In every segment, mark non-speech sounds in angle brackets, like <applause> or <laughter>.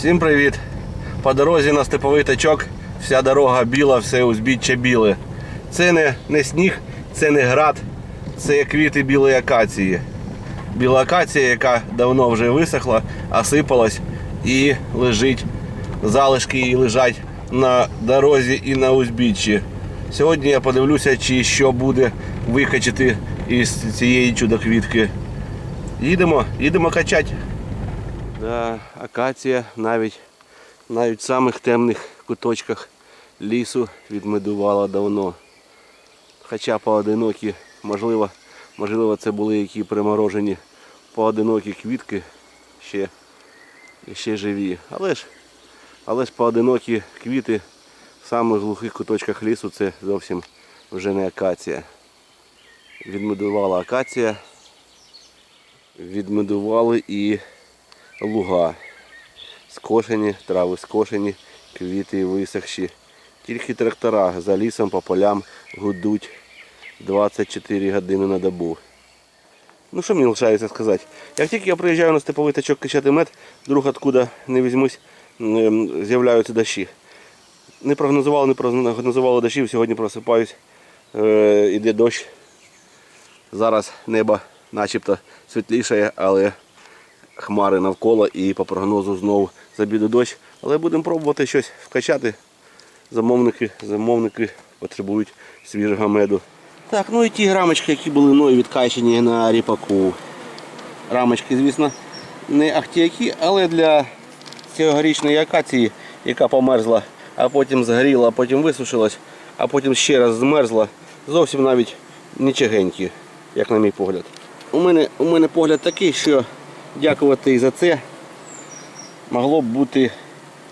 Всім привіт! По дорозі на степовий тачок, вся дорога біла, все узбіччя біле. Це не, не сніг, це не град, це квіти білої акації. Біла акація, яка давно вже висохла, осипалась і лежить. Залишки її лежать на дорозі і на узбіччі. Сьогодні я подивлюся, чи що буде викачати із цієї чудо-квітки. Їдемо, їдемо качати. Акація навіть, навіть в самих темних куточках лісу відмедувала давно. Хоча поодинокі, можливо, можливо, це були які приморожені поодинокі квітки ще, ще живі. Але ж, але ж поодинокі квіти в самих глухих куточках лісу це зовсім вже не акація. Відмедувала акація, відмедували і луга. Скошені, трави скошені, квіти висохші. Тільки трактора за лісом по полям гудуть 24 години на добу. Ну що мені лишається сказати? Як тільки я приїжджаю на степовий тачок качати мед, вдруг откуда не візьмусь, ем, з'являються дощі. Не прогнозували, не прогнозували дощів, сьогодні просипаюсь, е, іде дощ. Зараз небо начебто світлішає, але хмари навколо і по прогнозу знову забіде дощ. Але будемо пробувати щось вкачати. Замовники, замовники потребують свіжого меду. Так, ну і ті рамочки, які були мною відкачені на ріпаку. Рамочки, звісно, не ахтіякі, але для цьогорічної акації, яка померзла, а потім згоріла, а потім висушилась, а потім ще раз змерзла, зовсім навіть нічогенькі, як на мій погляд. У мене, у мене погляд такий, що дякувати і за це могло б бути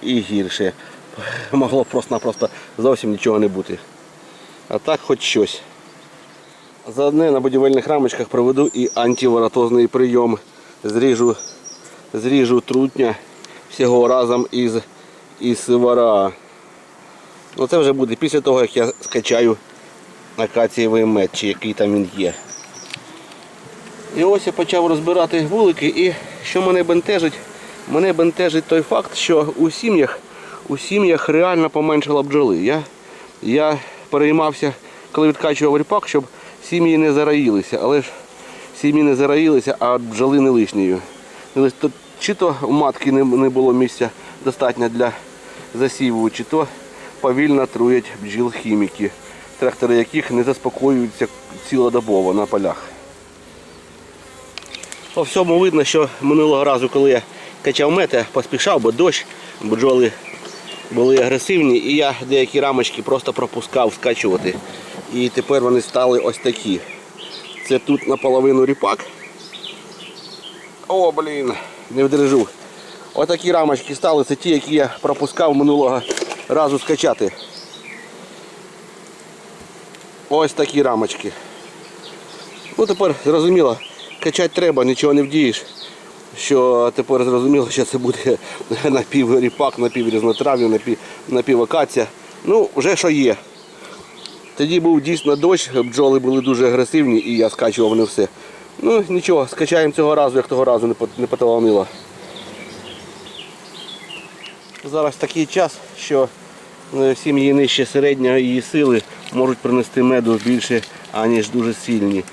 і гірше. <laughs> Могло б просто-напросто зовсім нічого не бути. А так хоч щось. Заодне на будівельних рамочках проведу і антиворотозний прийом. Зріжу, зріжу трутня всього разом із, із вара. Ну це вже буде після того, як я скачаю акацієвий мед, чи який там він є. І ось я почав розбирати вулики і що мене бентежить? Мене бентежить той факт, що у сім'ях у сім'ях реально поменшало бджоли. Я, я переймався, коли відкачував ріпак, щоб сім'ї не зараїлися. Але ж сім'ї не зараїлися, а бджоли не лишньою. То- Чи то у матки не, не було місця достатньо для засіву, чи то повільно труять бджіл хіміки, трактори яких не заспокоюються цілодобово на полях. По всьому видно, що минулого разу, коли я качав мед, поспішав, бо дощ, бджоли були агресивні, і я деякі рамочки просто пропускав скачувати. І тепер вони стали ось такі. Це тут наполовину ріпак. О, блін, не вдержу. Отакі рамочки стали, це ті, які я пропускав минулого разу скачати. Ось такі рамочки. Ну тепер зрозуміло, качати треба, нічого не вдієш. Що тепер зрозуміло, що це буде <laughs> напівріпак, напіврізнотрав'я, напів, напівакація. Ну, вже що є. Тоді був дійсно дощ, бджоли були дуже агресивні і я скачував не все. Ну нічого, скачаємо цього разу, як того разу не по- поталанило. Зараз такий час, що е, сім'ї нижче середньої її сили можуть принести меду більше, аніж дуже сильні.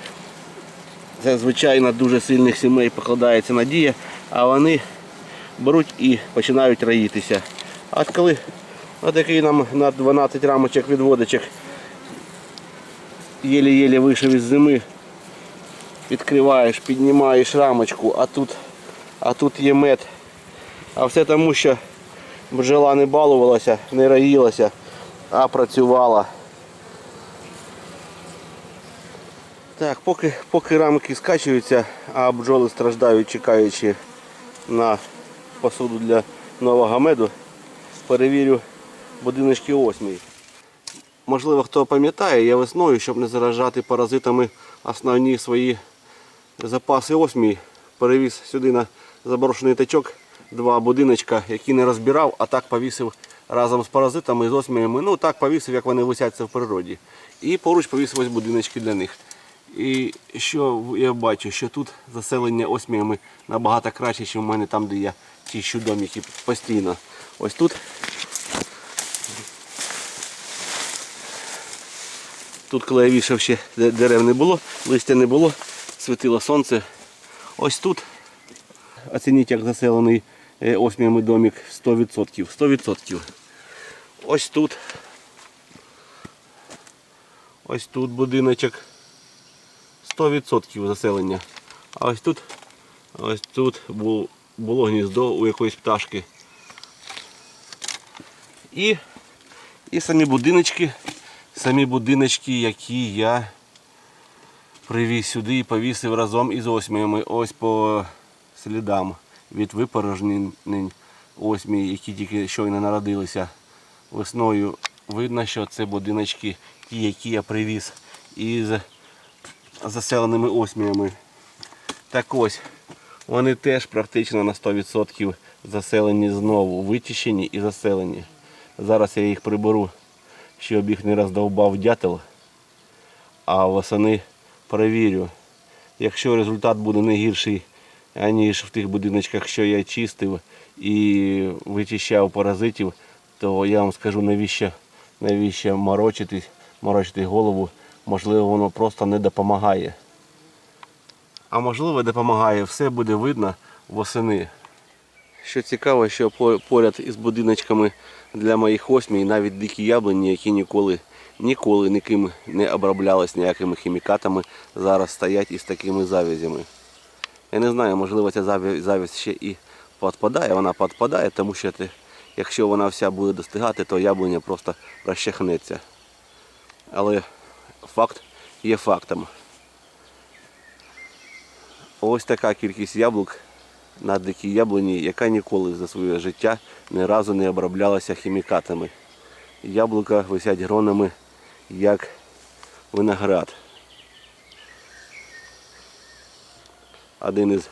Це звичайно дуже сильних сімей покладається надія, а вони беруть і починають раїтися. А коли отакий нам на 12 рамочок відводочок єлі-єлі вийшов із зими, відкриваєш, піднімаєш рамочку, а тут, а тут є мед. А все тому, що бджола не балувалася, не раїлася, а працювала. Так, поки, поки рамки скачуються, а бджоли страждають, чекаючи на посуду для нового меду, перевірю будиночки осмій. Можливо, хто пам'ятає, я весною, щоб не заражати паразитами основні свої запаси осмій, перевіз сюди на заброшений тачок два будиночка, які не розбирав, а так повісив разом з паразитами, з осміями. Ну так повісив, як вони висяться в природі. І поруч повісив ось будиночки для них. І що я бачу, що тут заселення осміями набагато краще, ніж у мене там, де я чищу домики постійно. Ось тут. Тут, коли я вішав ще де- дерев не було, листя не було, світило сонце. Ось тут. Оцініть, як заселений е, осміями домик 100%. 100%. Ось тут. Ось тут будиночок. 100% заселення. А ось тут, ось тут бу- було гніздо у якоїсь пташки. І, і самі будиночки, самі будиночки, які я привіз сюди і повісив разом із осміями. Ось по слідам від випорожнень осмій, які тільки щойно народилися. Весною видно, що це будиночки, ті, які я привіз із заселеними осміями. Так ось, вони теж практично на 100% заселені знову, вичищені і заселені. Зараз я їх приберу, щоб їх не роздовбав дятел, а восени перевірю. Якщо результат буде не гірший, аніж в тих будиночках, що я чистив і вичищав паразитів, то я вам скажу, навіщо, навіщо морочитись, морочити голову. Можливо, воно просто не допомагає. А можливо, допомагає, все буде видно восени. Що цікаво, що поряд із будиночками для моїх осмій навіть дикі яблуні, які ніколи, ніколи ніким не оброблялись ніякими хімікатами, зараз стоять із такими завязями. Я не знаю, можливо, ця завість ще і підпадає, вона підпадає, тому що ти, якщо вона вся буде достигати, то яблуня просто розчахнеться. Але факт є фактом. Ось така кількість яблук на дикій яблуні, яка ніколи за своє життя ні разу не оброблялася хімікатами. Яблука висять гронами, як виноград. Один із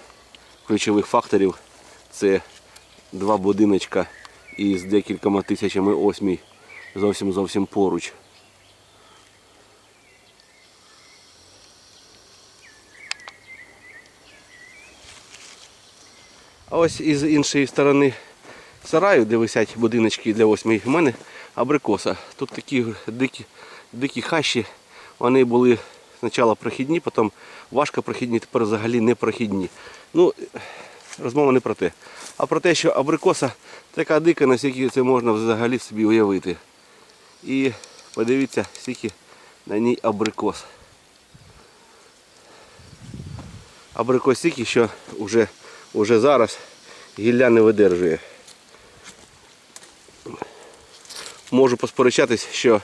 ключових факторів це два будиночка із декількома тисячами осмій зовсім зовсім поруч. А ось із іншої сторони сараю, де висять будиночки для восьми, в мене абрикоса. Тут такі дикі, дикі хащі. Вони були спочатку прохідні, потім важко прохідні, тепер взагалі не прохідні. Ну, розмова не про те. А про те, що абрикоса така дика, наскільки це можна взагалі собі уявити. І подивіться, скільки на ній абрикос. Абрикос стільки, що вже, вже зараз гілля не видержує. Можу посперечатись, що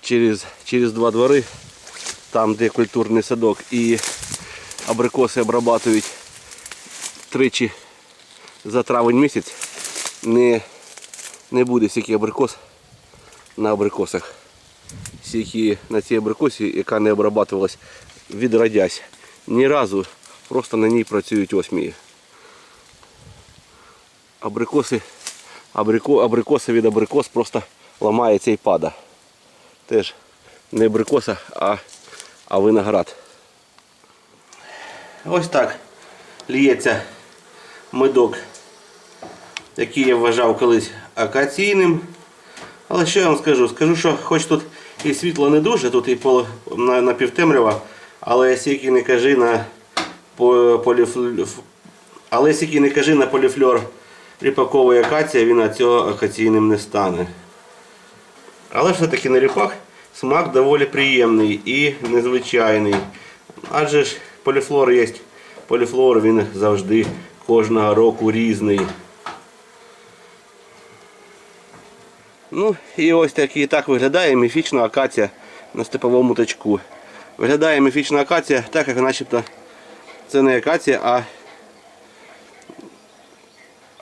через, через два двори, там де культурний садок і абрикоси обрабатують тричі за травень місяць, не, не буде стільки абрикос на абрикосах. Стільки на цій абрикосі, яка не обрабатувалась, відродясь. Ні разу просто на ній працюють осмії. Абрикоси, абрико, абрикоси від абрикос просто ламається і пада. Теж не абрикоса, а, а виноград. Ось так ліється медок, який я вважав колись акаційним. Але що я вам скажу? Скажу, що хоч тут і світло не дуже, тут і на, на півтемрява, але скільки не кажи на по- поліфл- але скільки не кажи на поліфльор ріпакової акація, він від цього акаційним не стане. Але все-таки на ріпак смак доволі приємний і незвичайний. Адже ж поліфлор є. Поліфлор він завжди кожного року різний. Ну і ось такий так виглядає міфічна акація на степовому тачку. Виглядає міфічна акація так, як начебто це не акація, а,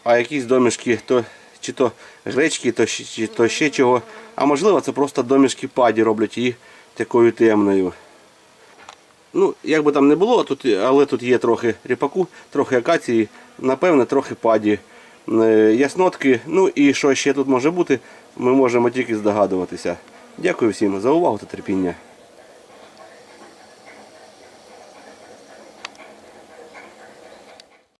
а якісь домішки, то, чи то гречки, то, чи то ще чого. А можливо це просто домішки паді роблять її такою темною. Ну, як би там не було, тут, але тут є трохи ріпаку, трохи акації, напевне, трохи паді, е, яснотки. Ну і що ще тут може бути, ми можемо тільки здогадуватися. Дякую всім за увагу та терпіння.